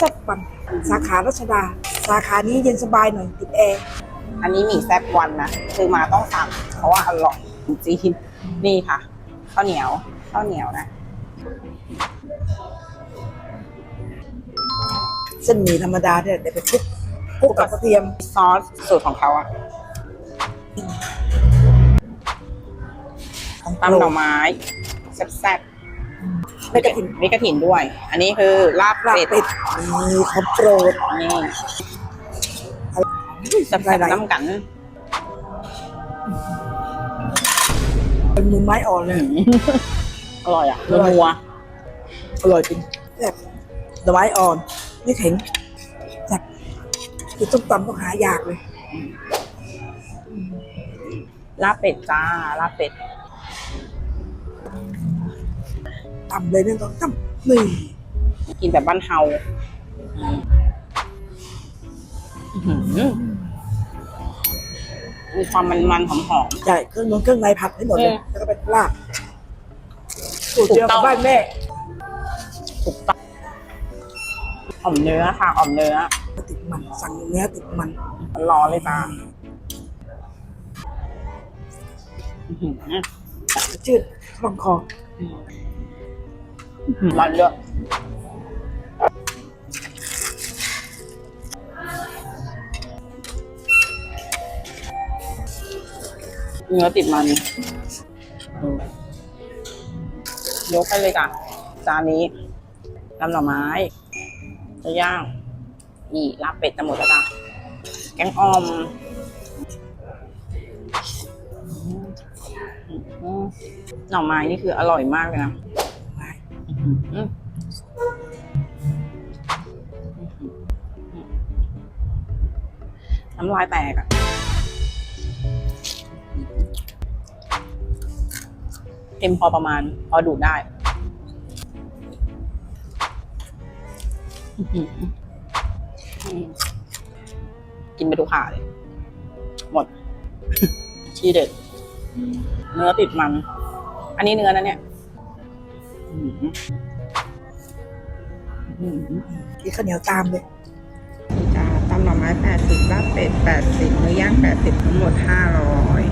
ซ่บปันสาขารัชดา สาขานี้เย็นสบายหน่อยติดแอร์อันนี้หมี่แซ่บวันนะคือมาต้องสั่งเพราะว่าอร่อยจริงๆนี่ค่ะข้าวเหนียวข้าวเหนียวนะ เส้นหมี่ธรรมดาเนี่ยเดี๋ยวไปคลุกคลุกกับกระเทียมซอสสูตรของเขาอะของตำหน่อไม้แซ่บ ไม่กระถิ่นๆมีกระถิ่นด้วย อันนี้คือลาบลาบเป็ดเป็ดมีของโปรดนี่แซ่บหลายๆน้ำกันๆเป็นมือไม้อ่อนเลยอร่อยอะอร่อยนัวอร่อยจริงแบบดอกไม้อ่อนนี่แข็งแบบคือต้มตำต้องหายากเลยๆลาบเป็ดจ้าลาบเป็ด ตำเลยเนี่ยต้องตำนี่กินแบบบ้านเฮาอื้อหือมีความมันๆหอมใช่เครื่องนงเครื่องในผัดให้หมดเลยอืมแล้วก็เป็นลาบสูตรเดียวถูกต้กัอบงบ้านแม่ๆถูกต้องหอมเนื้อค่ะหอมเนื้อ ติดมันสั่งเนื้อติดมันร้อนเลยจ้าอื้อหือจืดคล่องคอ ร้อนเยอะเนื้อติดมันยกให้เลยจ้ะจานนี้น้ำหน่อไม้จะย่าง นี่ลาบเป็ดจะหมดแล้วจ้ะแกงอ่อมหน่อไม้นี่คืออร่อยมากเลยนะ น้ำลายแตกอะเค็มพอประมาณ พอดูดได้ กินไปทุกขาเลย หมดที่เด็ด เนื้อติดมัน อันนี้เนื้อนะเนี่ย กินข้าวเหนียวตามเลยจ้าตำหน่อไม้แปดสิบบ้าบเป็ดแปดสิบเนื้อย่างแปดสิบทั้งหมดห้าร้อย